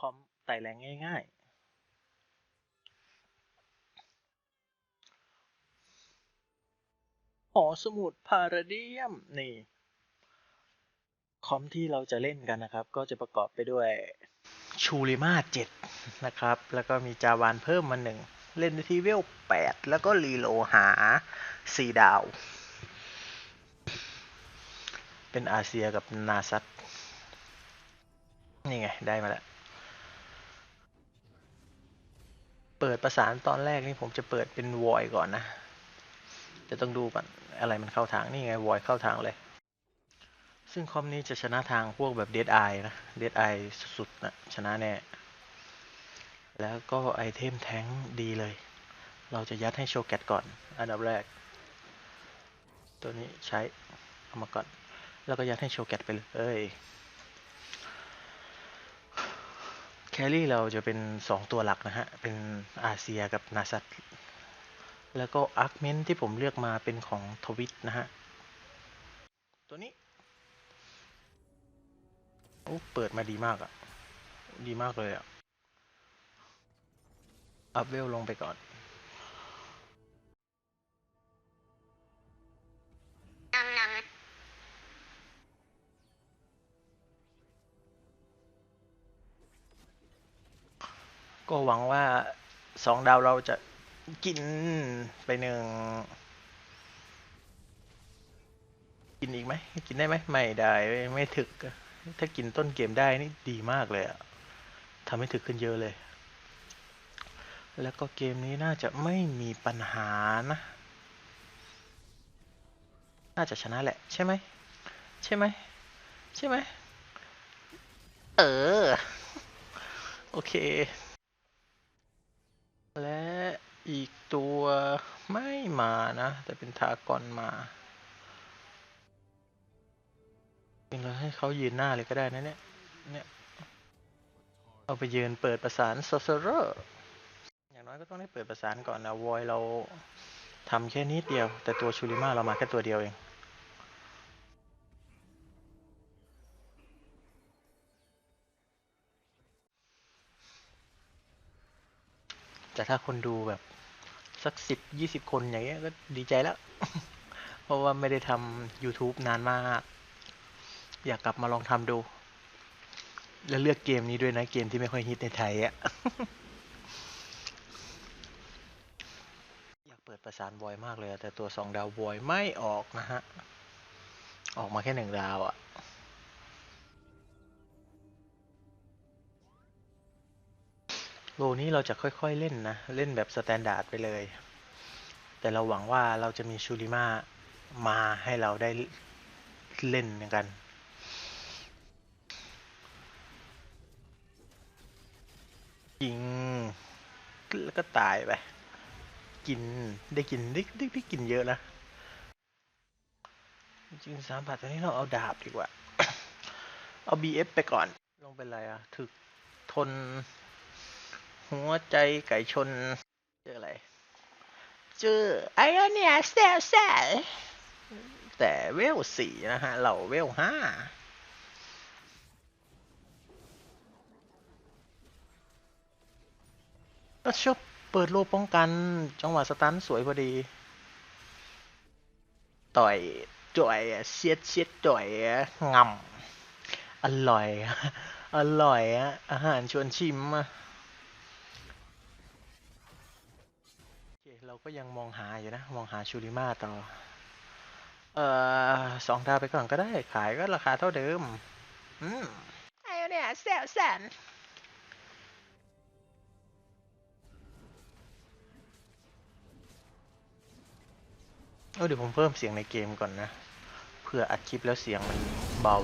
คอมไต่แรงง่าย ๆ หอสมุดพาราเดียม นี่ คอมที่เราจะเล่นกันนะครับ ก็จะประกอบไปด้วยชูริมา7นะครับ แล้วก็มีจาวานเพิ่มมาหนึ่ง เล่นที่เวล8แล้วก็รีโลหา4ดาว เป็นอาเซียกับนาซัตนี่ไง ได้มาแล้ว เปิดประสานตอนแรกนี่ผมจะเปิดเป็นวอยก่อนนะจะต้องดูก่อนอะไรมันเข้าทางนี่ไงวอยเข้าทางเลย ซึ่งคอมนี้จะชนะทางพวกแบบเดดไอนะเดดไอสุดๆนะชนะแน่ แล้วก็ไอเทมแท้งดีเลย เราจะยัดให้โชว์แกตก่อน อันดับแรก ตัวนี้ใช้เอามาก่อน แล้วก็ยัดให้โชว์แกตไปเลย แครี่เราจะเป็นสองตัวหลักนะฮะ เป็นอาเซียกับนาซัตแล้วก็อาร์คเมนที่ผมเลือกมาเป็นของทวิตนะฮะ ตัวนี้ โอ้ เปิดมาดีมากอะดีมากเลยอะอัพเวลลงไปก่อน ก็หวังว่าสองดาวเราจะกินไปหนึ่งกินอีกไหมกินได้ไหมไม่ได้ไม่ถึก ถ้ากินต้นเกมได้นี่ดีมากเลยอะทำให้ถึกขึ้นเยอะเลย แล้วก็เกมนี้น่าจะไม่มีปัญหานะ น่าจะชนะแหละ ใช่ไหมใช่ไหมใช่ไหมเออ โอเค และอีกตัวไม่มานะ แต่เป็นทากอนมาจริงเราให้เขายืนหน้าเลยก็ได้นะเนี่ยเนี่ยเอาไปยืนเปิดประสาน sorcerer อย่างน้อยก็ต้องได้เปิดประสานก่อนนะวอยเราทำแค่นิดเดียว แต่ตัวชูริมาเรามาแค่ตัวเดียวเอง แต่ถ้าคนดูแบบสักสิบยี่สิบคนอย่างเงี้ยก็ดีใจแล้ว เพราะว่าไม่ได้ทำ YouTube นานมาก อยากกลับมาลองทำดู แล้วเลือกเกมนี้ด้วยนะ เกมที่ไม่ค่อยฮิตในไทยอะอยากเปิดประสานบอยมากเลย แต่ตัวสองดาวบอยไม่ออกนะฮะ ออกมาแค่หนึ่งดาวอะ โลนี้เราจะค่อยๆเล่นนะ เล่นแบบสแตนดาร์ดไปเลย แต่เราหวังว่าเราจะมีชูริมามาให้เราได้เล่นกันยิงแล้วก็ตายไป กินได้กินได้ได้ได้กินเยอะนะ จริงสามบาทตอนนี้เราเอาดาบดีกว่า เอา BF ไปก่อน ลงเป็นไรอะถึกทน หัวใจไก่ชน เจออะไร เจอไอออนเนี่ยแซลแซลแต่เวลสี่นะฮะ เราเวลห้าก็ชอบเปิดโลป้องกัน จังหวะสตันสวยพอดี ต่อยจ่อยเชียดเชียดจ่อยงำอร่อย อร่อยอาหารชวนชิมอะ ก็ยังมองหาอยู่นะ มองหาชูริมาต่อ เอ่อสองดาวไปก่อนก็ได้ ขายก็ราคาเท่าเดิม อืมไอ้เนี่ยแซวแสนเออเดี๋ยวผมเพิ่มเสียงในเกมก่อนนะ เพื่ออัดคลิปแล้วเสียงมันเบา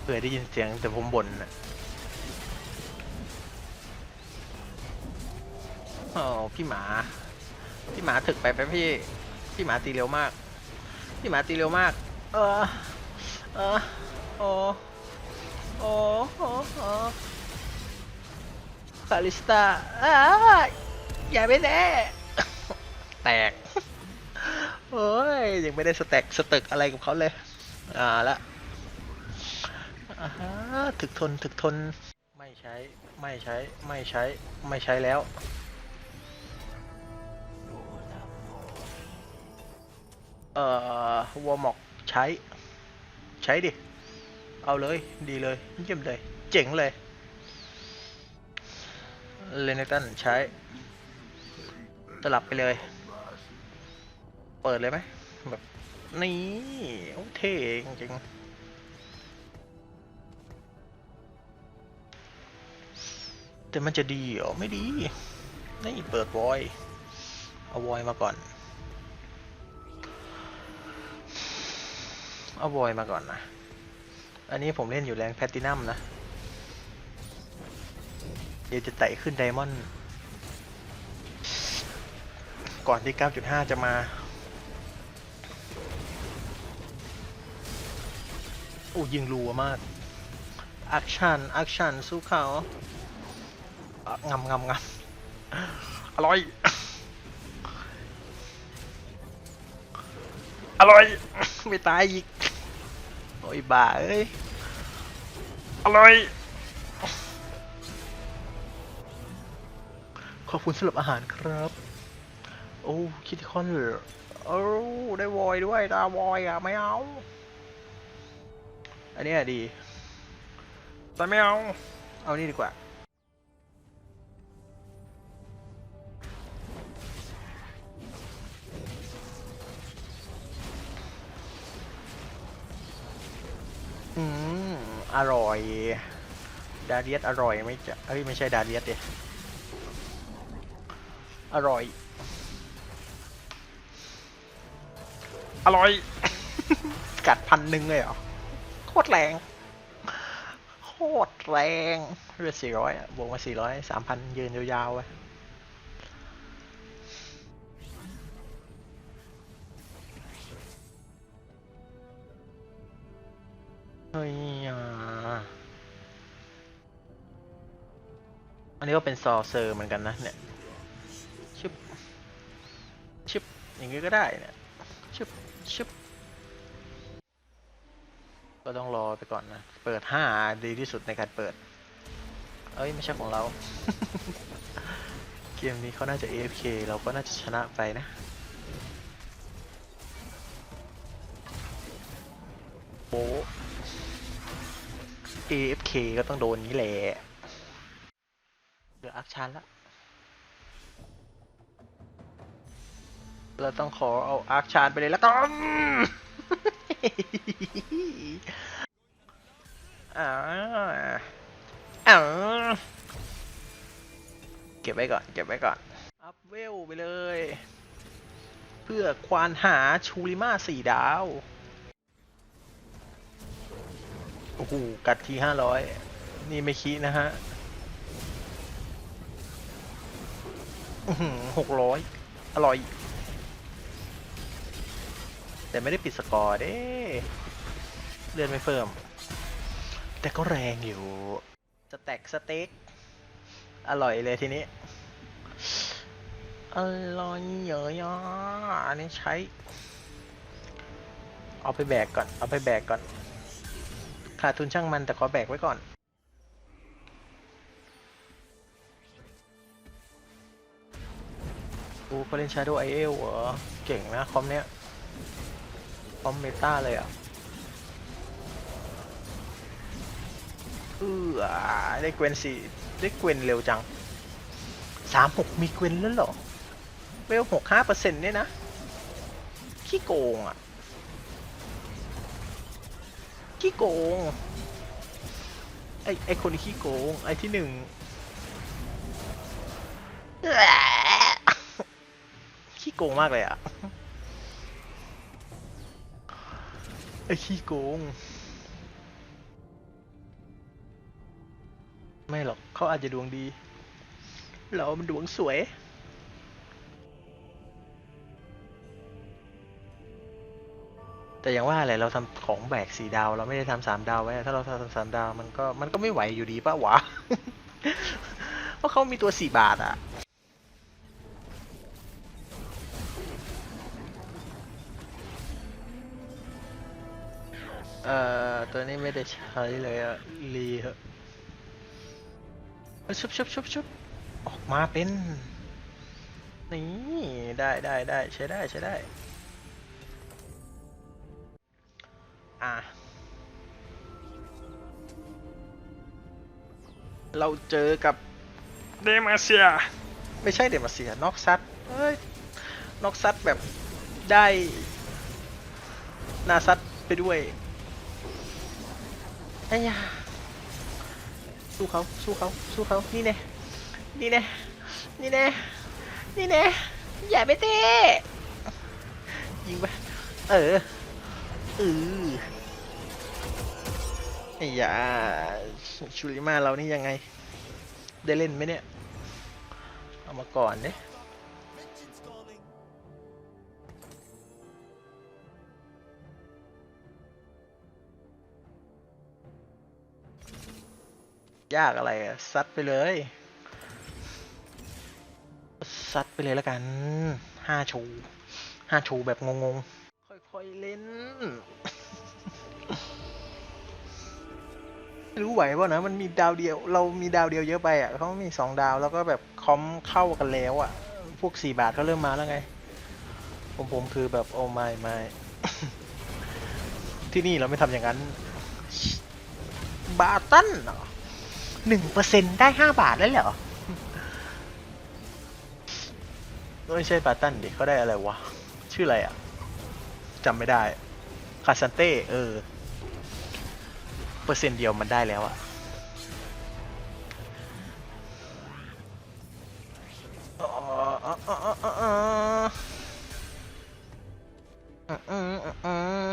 เพื่อได้ยินเสียงแต่ผมบ่นนะ โอ้พี่หมา พี่หมาถึกไปไปพี่ พี่หมาตีเร็วมาก พี่หมาตีเร็วมาก เออ เออ โอ้ โอ้โอ้โอ้คาริสตาอ้าอย่าไปแน่แตกโอ้ย ยังไม่ได้สแต็กสตึกอะไรกับเขาเลย อ่าละอ่าถึกทนถึกทน ไม่ใช้ ไม่ใช้ ไม่ใช้ ไม่ใช้แล้ว เอ่อวอร์มอกใช้ ใช้ดิ เอาเลยดีเลยเยี่ยมเลย เจ๋งเลยเลนตันใช้สลับไปเลย เปิดเลยไหมแบบ นี่โอ้เท่จริงแต่มันจะดีเหรอ ไม่ดี นี่เปิดวอย เอาวอยมาก่อน เอาวอยมาก่อนนะ อันนี้ผมเล่นอยู่แรงแพตตินัมนะ เดี๋ยวจะไต่ขึ้นไดมอนด์ก่อนที่ 9.5 จะมาโอ้ยิงรัวมากแอักชันอักชันสู้เขางำงำงำอร่อย อร่อย ไม่ตายอีก โอ้ยบ้าเอ้ยอร่อยขอบคุณสำหรับอาหารครับ โอ้คิดคอนโอ้ได้วอยด้วยตาวอยอะไม่เอา อันเนี้ยดีแต่ไม่เอา เอานี่ดีกว่า อืมอร่อย ดาเลียสอร่อยไหม่จะเอ้ยไม่ใช่ดาเลียสดิอร่อย อร่อย กัดพันหนึ่งเลยเหรอ โคตรแรง โคตรแรงเลือดสี่ร้อยบวกมาสี่ร้อยสามพันยืนยาวๆไป ยอันนี้ก็เป็นซอเซอร์เหมือนกันนะเนี่ยชึบชึบอย่างงี้ก็ได้เนี่ยชึบชึบก็ต้องรอไปก่อนนะ เปิดห้าดีที่สุดในการเปิด เอ้ย ไม่ใช่ของเรา เกมนี้เขาน่าจะ AFK เราก็น่าจะชนะไปนะโอ้ AFK ก็ต้องโดนนี้แหละเหลืออักชันละ เราต้องขอเอาอาร์คชาร์ดไปเลยแล้วกันอาอาเก็บไว้ก่อน เก็บไว้ก่อน อัพเวลไปเลย เพื่อควานหาชูริมาสี่ดาว อ้โห กัดทีห้าร้อยนี่ไม่คิดนะฮะหกร้อยอร่อย แต่ไม่ได้ปิดสกอร์เด้เลื่อนไม่เพิ่มแต่ก็แรงอยู่สแตกสเต็ก อร่อยเลยทีนี้ อร่อยเยอะอะอันนี้ใช้ เอาไปแบกก่อน เอาไปแบกก่อน ขาดทุนช่างมันแต่ขอแบกไว้ก่อน โอ้เขาเล่น Shadow i อเอลเหรอ เก่งนะ คอมเนี้ย คอมเมตาเลยอะเออได้เกวนสี่ได้เกวนเร็วจังสามหกมีเกวนแล้วเหรอ เวลหกห้าเปอร์เซ็นต์เนี่ยนะ ขี้โกงอะ ขี้โกง ไอไอคนขี้โกง ไอที่หนึ่งขี้โกงมากเลยอะไอ้ขี้โกง ไม่หรอกเขาอาจจะดวงดี เรามันดวงสวย แต่อย่างว่าแหละเราทำของแบกสี่ดาว เราไม่ได้ทำสามดาวไว้ ถ้าเราทำสามดาวมันก็มันก็ไม่ไหวอยู่ดีป่ะวะ เพราะเขามีตัวสี่บาทอะเอ่อตัวนี้ไม่ได้ใช้เลยอะรีเหอะชุบชุบชุบชุบออกมาเป็น นี่ ได้ได้ได้ใช้ได้ใช้ได้ เราเจอกับเดมาเซีย ไม่ใช่เดมาเซียนอกซัดเอ้ยนอกซัดแบบได้หนาซัดไปด้วยไอ้ยาสู้เขาสู้เขาสู้เขานี่แน่นี่แน่นี่แน่นี่แน่อย่าไปเตะยิงไปเออเออไอ้ยาชูริมาเรานี่ยังไง ได้เล่นไหมเนี่ย เอามาก่อนเนี่ยยากอะไรอะซัดไปเลย ซัดไปเลยแล้วกันห้าชูห้าชูแบบงงๆ ค่อยๆเล่น ไม่รู้ไหวป่ะนะมันมีดาวเดียว เรามีดาวเดียวเยอะไปอะเขามีสองดาวแล้วก็แบบคอมเข้ากันแล้วอะ พวกสี่บาทก็เริ่มมาแล้วไง ผมผมคือแบบโอ้ไม่ไม่ที่นี่เราไม่ทำอย่างนั้น บาตันเหรอหนึ่งเปอร์เซ็นได้ห้าบาทแล้วเหรอไม่ใช่บาตันดิเขาได้อะไรวะ ชื่ออะไรอะจำไม่ได้ คาซันเต้ เออ เปอร์เซ็นต์เดียวมันได้แล้วอะอ๋ออ๋ออ๋ออ๋ออ๋ออืมอืมอืมอืม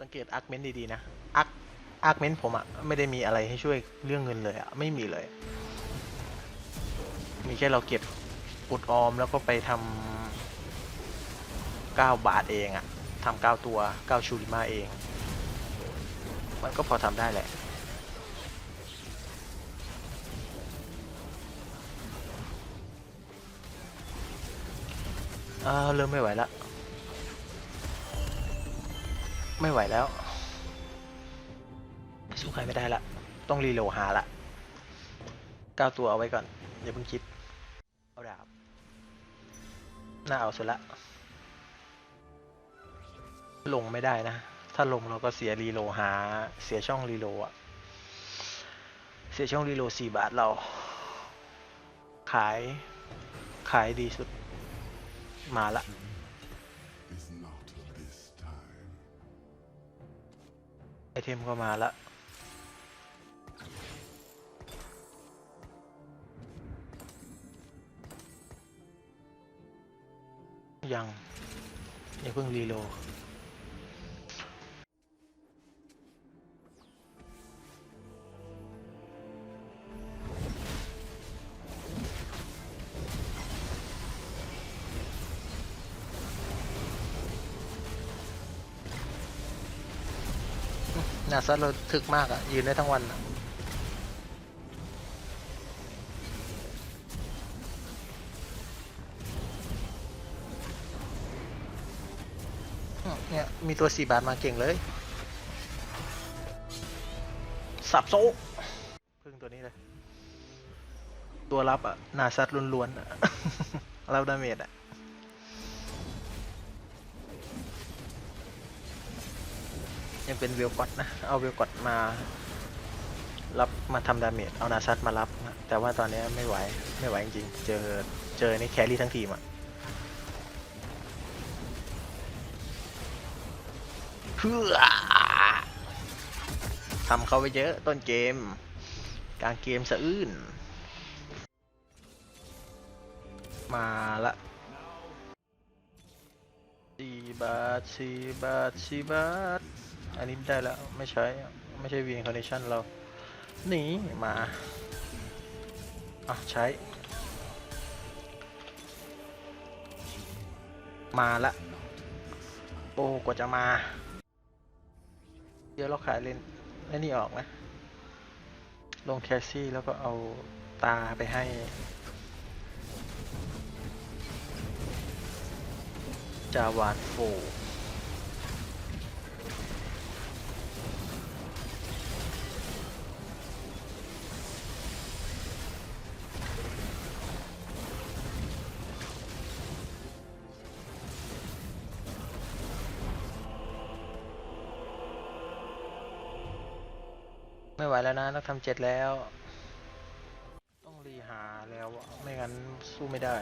สังเกตอาร์คเมนต์ดีๆนะอาร์คอาร์คเมนต์ผมอะไม่ได้มีอะไรให้ช่วยเรื่องเงินเลยอะไม่มีเลย มีแค่เราเก็บอุดออมแล้วก็ไปทำเก้าบาทเองอะทำเก้าตัวเก้าชูริมาเอง มันก็พอทำได้แหละอ่าเริ่มไม่ไหวแล้วไม่ไหวแล้ว สู้ใครไม่ได้ละ ต้องรีโหลหาละก้าวตัวเอาไว้ก่อน อย่าเพิ่งคิด เอาดาบ น่าเอาสุดละ ลงไม่ได้นะ ถ้าลงเราก็เสียรีโลหา เสียช่องรีโลอะเสียช่องรีโลสี่บาทเรา ขายขายดีสุดมาละไอเทมก็มาละยังอย่าเพิ่งรีโหล นาซัดเราถึกมากอะยืนได้ทั้งวันอะเนี่ยมีตัวสี่บาทมาเก่งเลย สับโซพึ่งตัวนี้เลย ตัวรับอะนาซัดล้วนๆอะรับดาเมจอะ ยังเป็นเวลกอดนะ เอาเวลกอดมา รับมาทำดาเมจ เอานาซัดมารับนะแต่ว่าตอนนี้ไม่ไหว ไม่ไหวจริงๆ เจอ เจอในแครี่ทั้งทีมอะเพื่อทำเขาไปเยอะต้นเกม กลางเกมสะอื้น มาละสี่บาทสี่บาทสี่บาท อันนี้ได้แล้ว ไม่ใช้ ไม่ใช่วีนคอนเนชั่นเราหนีมา อะ ใช้ มาละ โอ้กว่าจะมา เดี๋ยวเราขายเลนไอ้นี่ออกนะ ลงแคสซี่แล้วก็เอาตาไปให้ จาวานโฟ วแล้วนะต้องทำเจ็ดแล้ว ต้องรีหาแล้วอะไม่งั้นสู้ไม่ได้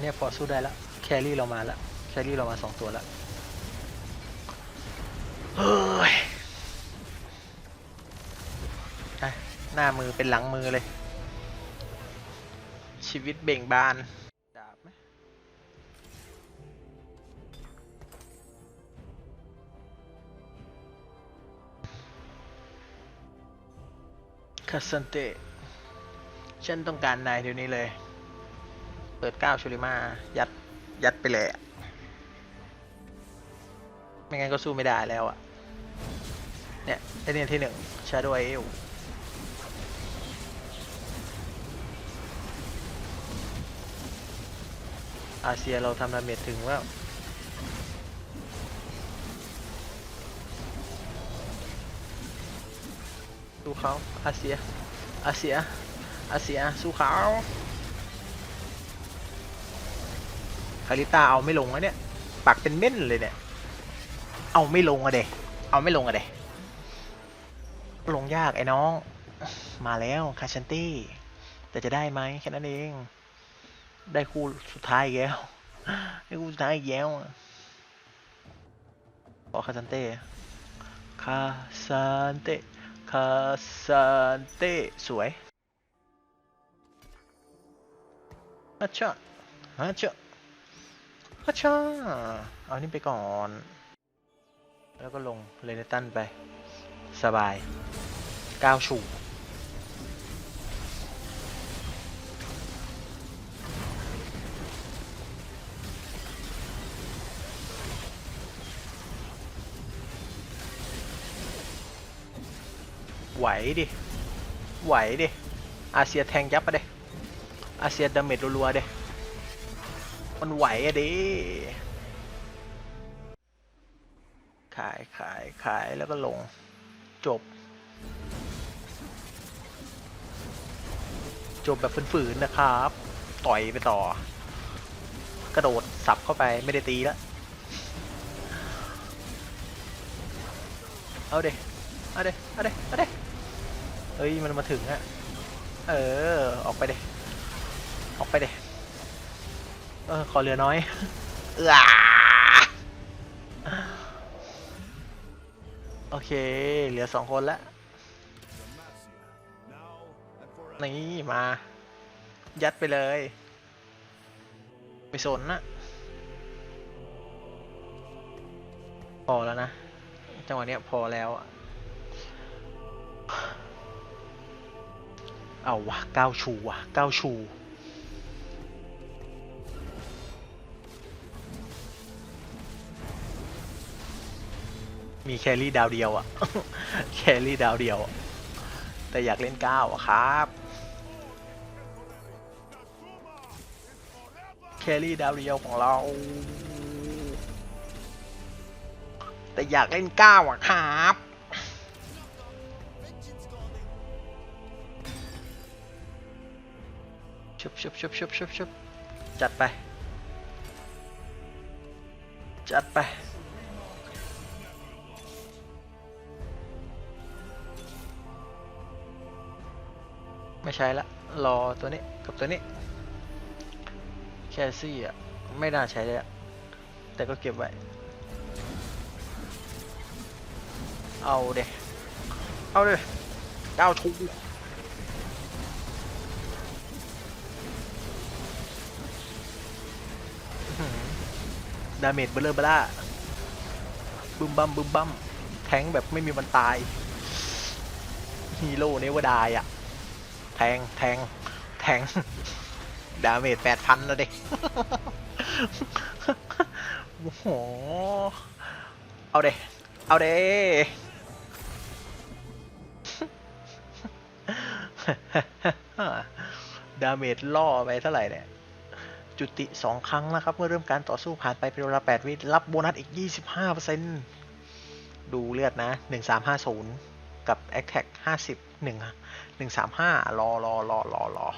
นเนี้ยพอสู้ได้แล้วแครี่เรามาแล้วแครี่เรามาสองตัวแล้วเฮ้ยหน้ามือเป็นหลังมือเลย ชีวิตเบ่งบานดาบไหมคาสันเตฉันต้องการนายเดี๋ยวนี้เลย เปิดเก้าชูริมา ยัด ยัดไปเลยไม่งั้นก็สู้ไม่ได้แล้วอะเนี่ยไอเนี่ยที่หนึ่งชาโดว์เอลอาเซียเราทำดาเมจถึงว่าสู้เขาอาเซียอาเซียอาเซียสู้เขา คาริต้าเอาไม่ลงแล้วเนี่ย ปักเป็นเม่นเลยเนี่ย เอาไม่ลงอะเดเอาไม่ลงอะเดลงยากไอ้น้อง มาแล้วคาชันตี้แต่จะได้ไหมแค่นั้นเอง ได้คู่สุดท้ายแล้ว ได้คู่สุดท้ายอีกแล้วอะขอคาชันเต้คาซันเต้คาซันเต้สวยฮัชชะฮัชชะ ฮัชชะเอานี่ไปก่อน แล้วก็ลงเลนตันไป สบายก้าวฉู่ไหวดิ ไหวดิ อาเซียแทงยับมาเด้อาเซียดาเมจรัวๆเด้ มันไหวอะดิขายขายขายแล้วก็ลง จบ จบแบบฝืนๆนะครับ ต่อยไปต่อ กระโดดสับเข้าไปไม่ได้ตีแล้ว เอาเดเอาเดเอาเดเอาเดเฮ้ย มันมาถึงอะเออ ออกไปเดออกไปเด เออขอเหลือน้อยเออโอเค เหลือสองคนแล้วนี่มา ยัดไปเลยไม่สนนะพอแล้วนะ จังหวะเนี้ยพอแล้วอะเอาวะก้าวชูวะก้าวชู มีแครี่ดาวเดียวอะแครี่ดาวเดียว แต่อยากเล่นเก้าอะครับแครี่ดาวเดียวของเรา แต่อยากเล่นเก้าอะครับชุบชุบชุบชุบชุบชุบจัดไป จัดไป ไม่ใช่ละ รอตัวนี้กับตัวนี้ แคซี่อะ ไม่น่าใช้เลยอะแต่ก็เก็บไว้ เอาเดเอาเลยก้าวชูดาเมจเบลเลอร์เบล่าบึมบัมบึมบัมแทงแบบไม่มีวันตาย ฮีโร่เนวดายอะ ทงแทงแทงดาเมจแปดพันแล้วเด็กโอ้โห เอาเดเอาเดดาเมจล่อไปเท่าไหร่เนี่ย จุติสองครั้งนะครับ เมื่อเริ่มการต่อสู้ผ่านไปเป็นเวลา 8 วิรับโบนัสอีก 25%ดูเลือดนะ 1350 กับ Attack 50 1 135รอรอรอรอรอ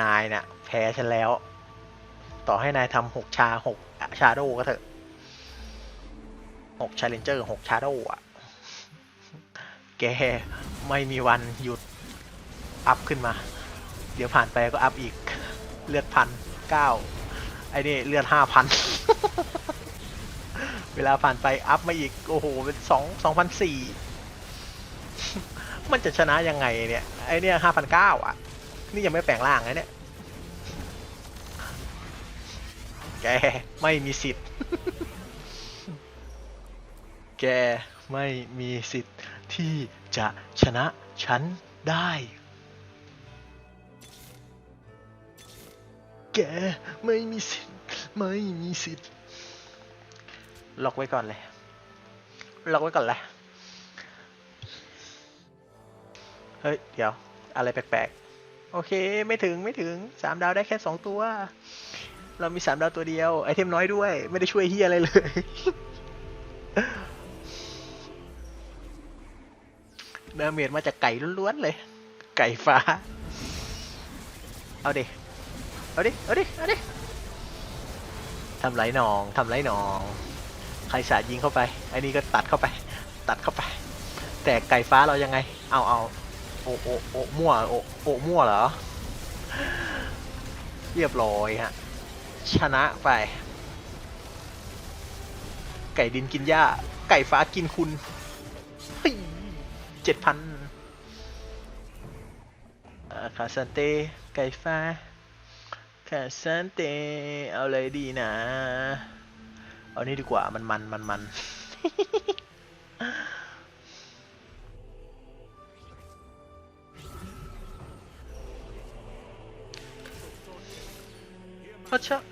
นายน่ะ แพ้ฉันแล้ว ต่อให้นายทำหกชาหกชาโดก็เถอะหกชาเลนเจอร์หกชาโดอะ แกไม่มีวันหยุด อัพขึ้นมา เดี๋ยวผ่านไปก็อัพอีก เลือดพันเก้าไอ้นี่เลือดห้าพันเวลาผ่านไปอัพมาอีก โอ้โห เป็นสองสองพันสี่ มันจะชนะยังไงเนี่ยไอเนี่ยห้าพันเก้าอะ นี่ยังไม่แปลงร่างนะเนี่ย แกไม่มีสิทธิ์ แกไม่มีสิทธิ์ที่จะชนะฉันได้ แกไม่มีสิทธิ์ ไม่มีสิทธิ์ ล็อกไว้ก่อนเลย ล็อกไว้ก่อนแหละ เฮ้ย เดี๋ยว อะไรแปลกๆ โอเค ไม่ถึงไม่ถึงสามดาวได้แค่สองตัว เรามีสามดาวตัวเดียว ไอเทมน้อยด้วย ไม่ได้ช่วยเฮียอะไรเลย ดาเมจมาจากไก่ล้วนๆเลย ไก่ฟ้า เอาดิเอาดิเอาดิเอาดิทำไรหนองทำไรหนอง ใครสาดยิงเข้าไปไอ้นี่ก็ตัดเข้าไป ตัดเข้าไป แต่ไก่ฟ้าเรายังไง เอาเอา โอโอโอมั่วโอโอมั่วเหรอ เรียบร้อยฮะ ชนะไป ไก่ดินกินหญ้า ไก่ฟ้ากินคุณเจ็ดพันคาซันเต้ไก่ฟ้าคาซันเต้เอาเลยดีนะ เอานี่ดีกว่ามันมันมันมัน ก็เชอะ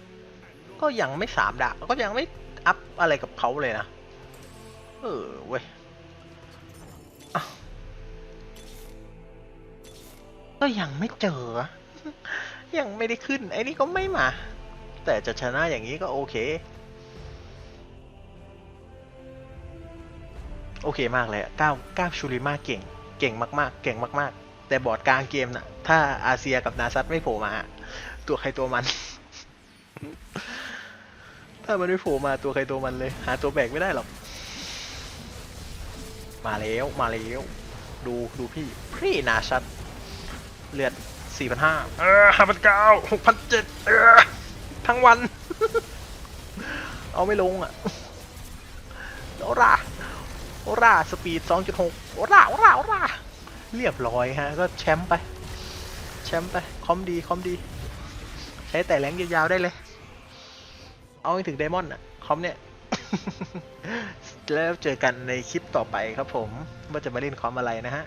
ก็ยังไม่สามดาก็ยังไม่อัพอะไรกับเขาเลยนะ เออเว้ยก็ยังไม่เจอ ยังไม่ได้ขึ้น ไอ้นี่ก็ไม่มา แต่จะชนะอย่างนี้ก็โอเค โอเคมากเลยอะก้าวก้าวชูริมาเก่ง เก่งมากๆ เก่งมาก ๆ แต่บอร์ดกลางเกมน่ะ ถ้าอาเซียกับนาซัตไม่โผล่มา ตัวใครตัวมัน ถ้ามันไม่โผล่มาตัวใครตัวมันเลย หาตัวแบกไม่ได้หรอก มาแล้วมาแล้วดูดูพี่พี่นาชัด เลือดสี่พันห้าเออห้าพันเก้าหกพันเจ็ดเออทั้งวัน เอาไม่ลงอะโอราโอราสปีดสองจุดหกโอราโอราโอราเรียบร้อยฮะ ก็แชมป์ไป แชมป์ไป คอมดี คอมดี ใช้แต่แรงยาวๆได้เลย เอาให้ถึงไดมอนด์อะคอมเนี่ย แล้วเจอกันในคลิปต่อไปครับผม ว่าจะมาเล่นคอมอะไรนะฮะ